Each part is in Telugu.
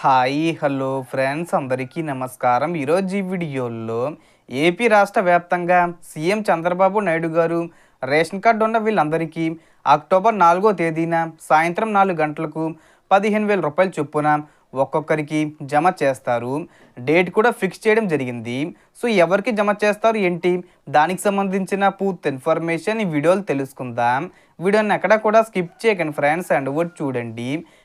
హాయ్ హలో ఫ్రెండ్స్ అందరికీ నమస్కారం. ఈరోజు ఈ వీడియోలో ఏపీ రాష్ట్ర వ్యాప్తంగా సీఎం చంద్రబాబు నాయుడు గారు రేషన్ కార్డు ఉన్న వీళ్ళందరికీ అక్టోబర్ నాలుగో తేదీన సాయంత్రం నాలుగు గంటలకు పదిహేను వేల రూపాయలు చొప్పున ఒక్కొక్కరికి జమ చేస్తారు. డేట్ కూడా ఫిక్స్ చేయడం జరిగింది. సో ఎవరికి జమ చేస్తారు ఏంటి? దానికి సంబంధించిన పూర్తి ఇన్ఫర్మేషన్ ఈ వీడియోలు తెలుసుకుందాం. వీడియోని ఎక్కడ కూడా స్కిప్ చేయకండి ఫ్రెండ్స్. అండ్ వర్డ్ చూడండి.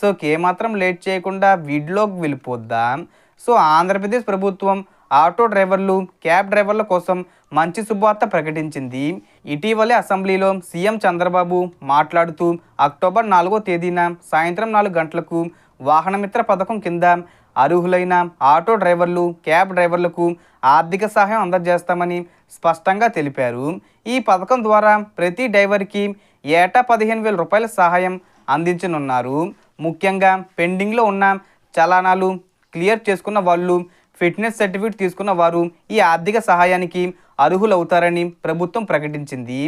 సో ఏమాత్రం లేట్ చేయకుండా వీడిలోకి వెళ్ళిపోద్దాం? సో ఆంధ్రప్రదేశ్ ప్రభుత్వం ఆటో డ్రైవర్లు క్యాబ్ డ్రైవర్ల కోసం మంచి శుభవార్త ప్రకటించింది. ఇటీవలే అసెంబ్లీలో సీఎం చంద్రబాబు మాట్లాడుతూ అక్టోబర్ నాలుగో తేదీన సాయంత్రం నాలుగు గంటలకు వాహనమిత్ర పథకం కింద అర్హులైన ఆటో డ్రైవర్లు క్యాబ్ డ్రైవర్లకు ఆర్థిక సహాయం అందజేస్తామని స్పష్టంగా తెలిపారు. ఈ పథకం ద్వారా ప్రతి డ్రైవర్కి ఏటా పదిహేను వేల రూపాయల సహాయం అందించనున్నారు. ముఖ్యంగా పెండింగ్లో ఉన్న చలానాలు క్లియర్ చేసుకున్న వాళ్ళు ఫిట్నెస్ సర్టిఫికేట్ తీసుకున్న వారు ఈ ఆర్థిక సహాయానికి అర్హులవుతారని ప్రభుత్వం ప్రకటించింది.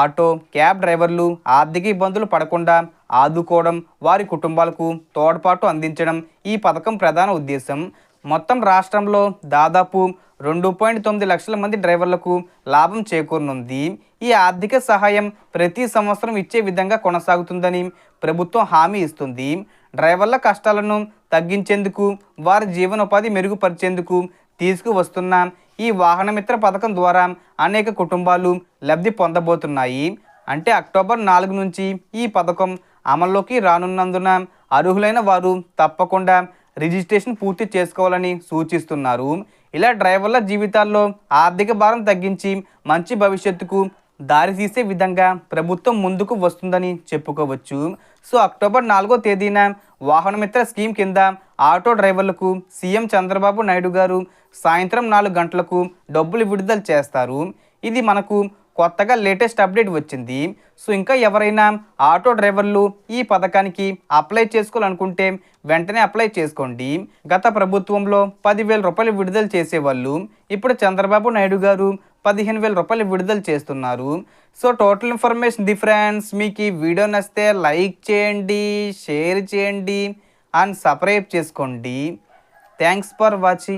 ఆటో క్యాబ్ డ్రైవర్లు ఆర్థిక ఇబ్బందులు పడకుండా ఆదుకోవడం వారి కుటుంబాలకు తోడ్పాటు అందించడం ఈ పథకం ప్రధాన ఉద్దేశం. మొత్తం రాష్ట్రంలో దాదాపు రెండు పాయింట్ తొమ్మిది లక్షల మంది డ్రైవర్లకు లాభం చేకూరనుంది. ఈ ఆర్థిక సహాయం ప్రతి సంవత్సరం ఇచ్చే విధంగా కొనసాగుతుందని ప్రభుత్వం హామీ ఇస్తుంది. డ్రైవర్ల కష్టాలను తగ్గించేందుకు వారి జీవనోపాధి మెరుగుపరిచేందుకు తీసుకువస్తున్న ఈ వాహనమిత్ర పథకం ద్వారా అనేక కుటుంబాలు లబ్ధి పొందబోతున్నాయి. అంటే అక్టోబర్ నాలుగు నుంచి ఈ పథకం అమల్లోకి రానున్నందున అర్హులైన వారు తప్పకుండా రిజిస్ట్రేషన్ పూర్తి చేసుకోవాలని సూచిస్తున్నారు. ఇలా డ్రైవర్ల జీవితాల్లో ఆర్థిక భారం తగ్గించి మంచి భవిష్యత్తుకు దారితీసే విధంగా ప్రభుత్వం ముందుకు వస్తుందని చెప్పుకోవచ్చు. సో అక్టోబర్ నాలుగో తేదీన వాహనమిత్ర స్కీమ్ కింద ఆటో డ్రైవర్లకు సీఎం చంద్రబాబు నాయుడు గారు సాయంత్రం నాలుగు గంటలకు డబ్బులు విడుదల చేస్తారు. ఇది మనకు కొత్తగా లేటెస్ట్ అప్డేట్ వచ్చింది. సో ఇంకా ఎవరైనా ఆటో డ్రైవర్లు ఈ పథకానికి అప్లై చేసుకోవాలనుకుంటే వెంటనే అప్లై చేసుకోండి. గత ప్రభుత్వంలో పదివేల రూపాయలు విడుదల చేసేవాళ్ళు ఇప్పుడు చంద్రబాబు నాయుడు గారు పదిహేను వేల రూపాయలు విడుదల చేస్తున్నారు. సో టోటల్ ఇన్ఫర్మేషన్ డిఫరెన్స్ మీకు ఈ వీడియో నచ్చితే లైక్ చేయండి షేర్ చేయండి అండ్ సబ్స్క్రైబ్ చేసుకోండి. Thanks for watching.